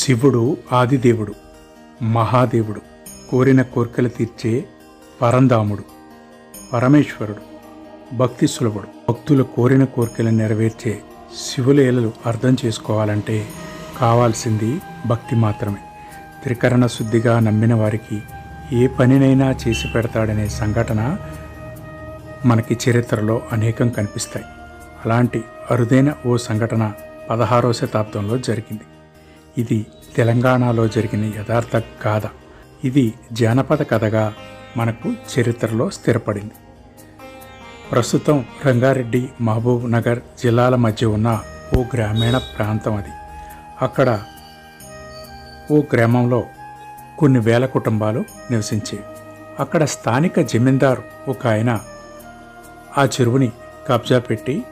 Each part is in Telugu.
శివుడు ఆదిదేవుడు మహాదేవుడు కోరిన కోర్కెలు తీర్చే పరంధాముడు పరమేశ్వరుడు భక్తి సులభుడు. భక్తుల కోరిన కోరికలను నెరవేర్చే శివులేలలు అర్థం చేసుకోవాలంటే కావాల్సింది భక్తి మాత్రమే. త్రికరణ శుద్ధిగా నమ్మిన వారికి ఏ పనినైనా చేసి పెడతాడనే సంఘటన మనకి చరిత్రలో అనేకం కనిపిస్తాయి. అలాంటి అరుదైన ఓ సంఘటన పదహారో శతాబ్దంలో జరిగింది. ఇది తెలంగాణలో జరిగిన యథార్థ గాథ. ఇది జానపద కథగా మనకు చరిత్రలో స్థిరపడింది. ప్రస్తుతం రంగారెడ్డి మహబూబ్ నగర్ జిల్లాల మధ్య ఉన్న ఓ గ్రామీణ ప్రాంతం అది. అక్కడ ఓ గ్రామంలో కొన్ని వేల కుటుంబాలు నివసించేవి. అక్కడ స్థానిక జమీందారు ఒక ఆయన ఆ చెరువుని కబ్జా పెట్టి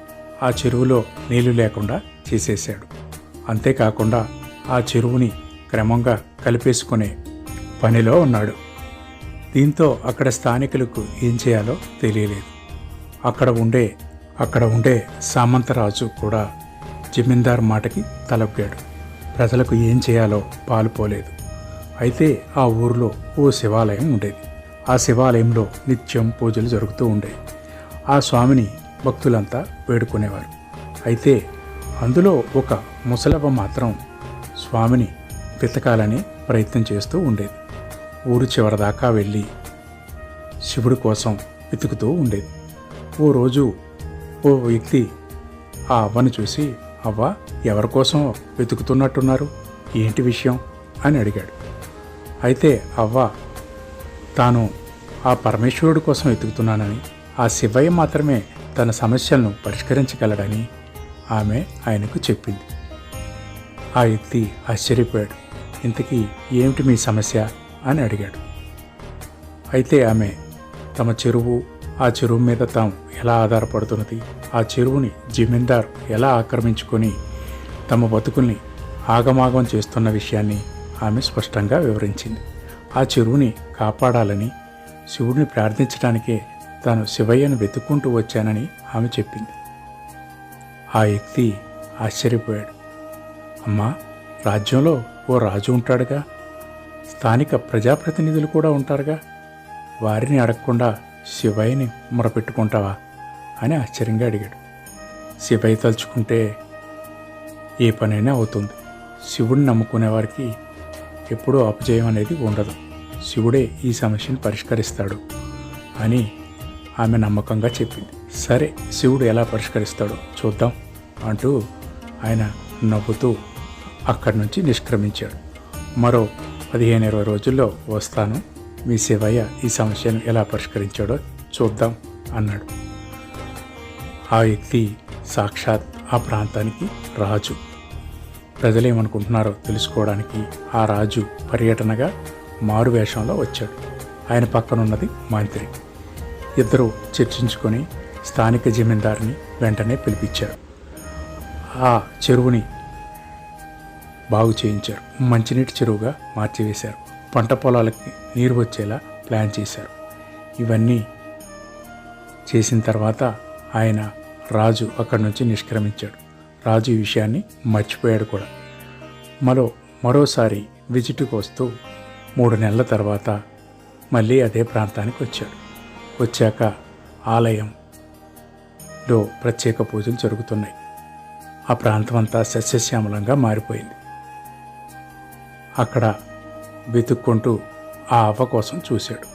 ఆ చెరువులో నీళ్ళు లేకుండా చేసేశాడు. అంతేకాకుండా ఆ చెరువుని క్రమంగా కలిపేసుకునే పనిలో ఉన్నాడు. దీంతో అక్కడ స్థానికులకు ఏం చేయాలో తెలియలేదు. అక్కడ ఉండే అక్కడ ఉండే సామంతరాజు కూడా జమీందార్ మాటకి తలొగ్గాడు ప్రజలకు ఏం చేయాలో పాలుపోలేదు. అయితే ఆ ఊరిలో ఓ శివాలయం ఉండేది. ఆ శివాలయంలో నిత్యం పూజలు జరుగుతూ ఉండేవి. ఆ స్వామిని భక్తులంతా వేడుకునేవారు. అయితే అందులో ఒక ముసలవ్వ మాత్రం స్వామిని వెతకాలని ప్రయత్నం చేస్తూ ఉండేది. ఊరు చివరిదాకా వెళ్ళి శివుడి కోసం వెతుకుతూ ఉండేది. ఓ రోజు ఓ వ్యక్తి ఆ అవ్వను చూసి అవ్వ ఎవరి కోసం వెతుకుతున్నట్టున్నారు? ఏంటి విషయం? అని అడిగాడు. అయితే అవ్వ తాను ఆ పరమేశ్వరుడి కోసం వెతుకుతున్నానని ఆ శివయ్య మాత్రమే తన సమస్యలను పరిష్కరించగలడని ఆమె ఆయనకు చెప్పింది. ఆ వ్యక్తి ఆశ్చర్యపోయాడు. ఇంతకీ ఏమిటి మీ సమస్య? అని అడిగాడు. అయితే ఆమె తమ చెరువు ఆ చెరువు మీద తాము ఎలా ఆధారపడుతున్నది? ఆ చెరువుని జమీందార్ ఎలా ఆక్రమించుకొని తమ బతుకుల్ని ఆగమాగం చేస్తున్న విషయాన్ని ఆమె స్పష్టంగా వివరించింది. ఆ చెరువుని కాపాడాలని శివుడిని ప్రార్థించడానికే తాను శివయ్యను వెతుక్కుంటూ వచ్చానని ఆమె చెప్పింది. ఆ వ్యక్తి ఆశ్చర్యపోయాడు. అమ్మా రాజ్యంలో ఓ రాజు ఉంటాడుగా. స్థానిక ప్రజాప్రతినిధులు కూడా ఉంటారుగా. వారిని అడగకుండా శివయ్యని మొరపెట్టుకుంటావా అని ఆశ్చర్యంగా అడిగాడు. శివయ్య తలుచుకుంటే ఏ పనైనా అవుతుంది. శివుడిని నమ్ముకునే వారికి ఎప్పుడూ అపజయం అనేది ఉండదు. శివుడే ఈ సమస్యను పరిష్కరిస్తాడు అని ఆమె నమ్మకంగా చెప్పింది. సరే శివుడు ఎలా పరిష్కరిస్తాడో చూద్దాం అంటూ ఆయన నవ్వుతూ అక్కడి నుంచి నిష్క్రమించాడు. మరో పదిహేను ఇరవై రోజుల్లో వస్తాను. మీ శివయ్య ఈ సమస్యను ఎలా పరిష్కరించాడో చూద్దాం అన్నాడు. ఆ వ్యక్తి సాక్షాత్ ఆ ప్రాంతానికి రాజు. ప్రజలేమనుకుంటున్నారో తెలుసుకోవడానికి ఆ రాజు పర్యటనగా మారు వేషంలో వచ్చాడు. ఆయన పక్కనున్నది మంత్రి. ఇద్దరు చర్చించుకొని స్థానిక జమీందారిని వెంటనే పిలిపించారు. ఆ చెరువుని బాగు చేయించారు. మంచినీటి చెరువుగా మార్చివేశారు. పంట పొలాలకి నీరు వచ్చేలా ప్లాన్ చేశారు. ఇవన్నీ చేసిన తర్వాత ఆయన రాజు అక్కడి నుంచి నిష్క్రమించాడు. రాజు ఈ విషయాన్ని మర్చిపోయాడు కూడా. మరో మరోసారి విజిట్కి వస్తూ మూడు నెలల తర్వాత మళ్ళీ అదే ప్రాంతానికి వచ్చాడు. వచ్చాక ఆలయంలో ప్రత్యేక పూజలు జరుగుతున్నాయి. ఆ ప్రాంతం అంతా సస్యశ్యామలంగా మారిపోయింది. అక్కడ వెతుక్కుంటూ ఆ అవ్వ కోసం చూశాడు.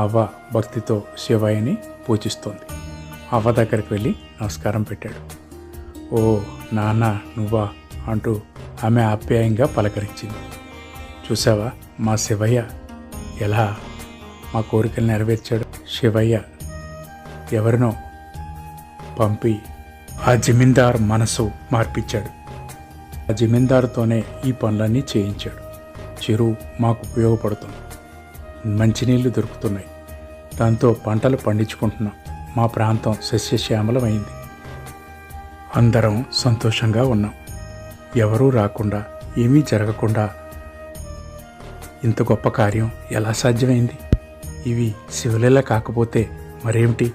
అవ్వ భక్తితో శివయ్యని పూజిస్తోంది. అవ్వ దగ్గరికి వెళ్ళి నమస్కారం పెట్టాడు. ఓ నాన్న నువ్వా? అంటూ ఆమె ఆప్యాయంగా పలకరించింది. చూసావా మా శివయ్య? ఎలా మా కోరికలు నెరవేర్చాడు శివయ్య? ఎవరినో పంపి ఆ జమీందార్ మనసు మార్పించాడు. ఆ జమీందారుతోనే ఈ పనులన్నీ చేయించాడు. చెరువు మాకు ఉపయోగపడుతుంది. మంచినీళ్ళు దొరుకుతున్నాయి. దాంతో పంటలు పండించుకుంటున్నాం. మా ప్రాంతం సస్యశ్యామలమైంది. అందరం సంతోషంగా ఉన్నాం. ఎవరూ రాకుండా ఏమీ జరగకుండా ఇంత గొప్ప కార్యం ఎలా సాధ్యమైంది? ఇవి శివలీల కాకపోతే మరేమిటి?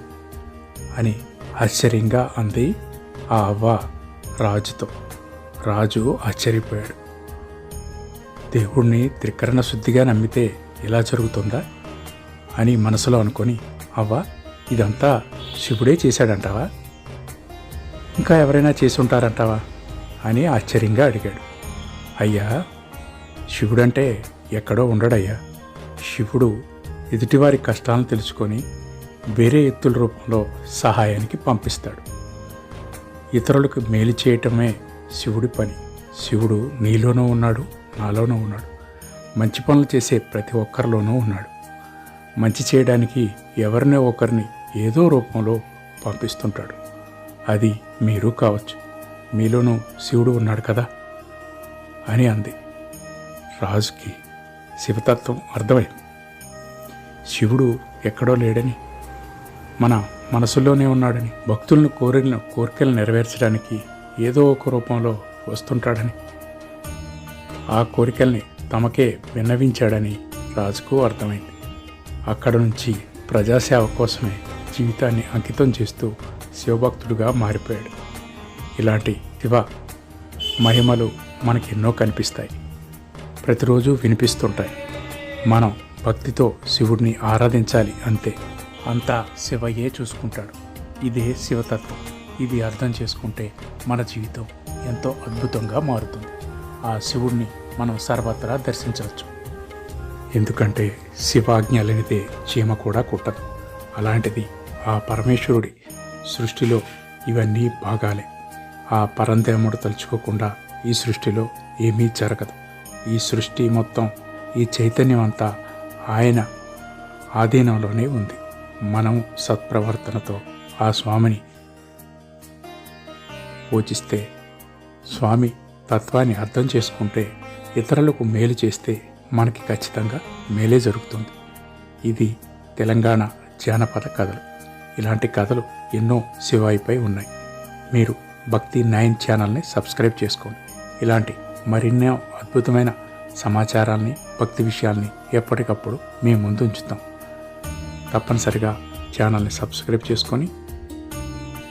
అని ఆశ్చర్యంగా అంది ఆ అవ్వ రాజుతో రాజు ఆశ్చర్యపోయాడు. దేవుణ్ణి త్రికరణ శుద్ధిగా నమ్మితే ఇలా జరుగుతుందా? అని మనసులో అనుకొని అవ్వ ఇదంతా శివుడే చేశాడంటావా? ఇంకా ఎవరైనా చేసి ఉంటారంటావా అని ఆశ్చర్యంగా అడిగాడు. అయ్యా శివుడంటే ఎక్కడో ఉండడయ్యా. శివుడు ఎదుటివారి కష్టాలను తెలుసుకొని వేరే ఎత్తుల రూపంలో సహాయానికి పంపిస్తాడు. ఇతరులకు మేలు చేయటమే శివుడి పని. శివుడు నీలోనూ ఉన్నాడు నాలోనూ ఉన్నాడు. మంచి పనులు చేసే ప్రతి ఒక్కరిలోనూ ఉన్నాడు. మంచి చేయడానికి ఎవరినో ఒకరిని ఏదో రూపంలో పంపిస్తుంటాడు. అది మీరు కావచ్చు. మీలోనూ శివుడు ఉన్నాడు కదా? అని అంది. రాజుకి శివతత్వం అర్థమైంది. శివుడు ఎక్కడో లేడని మన మనసులోనే ఉన్నాడని భక్తులను కోరిన కోరికలు నెరవేర్చడానికి ఏదో ఒక రూపంలో వస్తుంటాడని. ఆ కోరికల్ని తమకే విన్నవించాడని రాజుకు అర్థమైంది. అక్కడ నుంచి ప్రజాసేవ కోసమే జీవితాన్ని అంకితం చేస్తూ శివభక్తుడుగా మారిపోయాడు. ఇలాంటి శివ మహిమలు మనకెన్నో కనిపిస్తాయి. ప్రతిరోజు వినిపిస్తుంటాయి. మనం భక్తితో శివుడిని ఆరాధించాలి అంతే. అంతా శివయ్యే చూసుకుంటాడు. ఇదే శివతత్వం. ఇది అర్థం చేసుకుంటే మన జీవితం ఎంతో అద్భుతంగా మారుతుంది. ఆ శివుడిని మనం సర్వత్రా దర్శించవచ్చు. ఎందుకంటే శివాజ్ఞ లేనిదే చీమ కూడా కుట్టదు. అలాంటిది ఆ పరమేశ్వరుడి సృష్టిలో ఇవన్నీ భాగాలే. ఆ పరందేముడు తలుచుకోకుండా ఈ సృష్టిలో ఏమీ జరగదు. ఈ సృష్టి మొత్తం ఈ చైతన్యం అంతా ఆయన ఆధీనంలోనే ఉంది. మనం సత్ప్రవర్తనతో ఆ స్వామిని పూజిస్తే స్వామి తత్వాన్ని అర్థం చేసుకుంటే ఇతరులకు మేలు చేస్తే మనకి ఖచ్చితంగా మేలే జరుగుతుంది. ఇది తెలంగాణ జానపద కథలు. ఇలాంటి కథలు ఎన్నో శివాయిపై ఉన్నాయి. మీరు భక్తి నైన్ ఛానల్ని సబ్స్క్రైబ్ చేసుకోండి. ఇలాంటి మరిన్నో అద్భుతమైన సమాచారాల్ని భక్తి విషయాల్ని ఎప్పటికప్పుడు మేము ముందు ఉంచుతాం. తప్పనిసరిగా ఛానల్ని సబ్స్క్రైబ్ చేసుకొని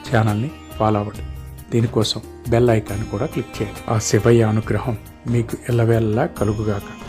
ఛానల్ని ఫాలో అవ్వండి. దీనికోసం బెల్ ఐకాన్ కూడా క్లిక్ చేయండి. ఆ శివయ్య అనుగ్రహం మీకు ఎల్లవేళలా కలుగుగాక.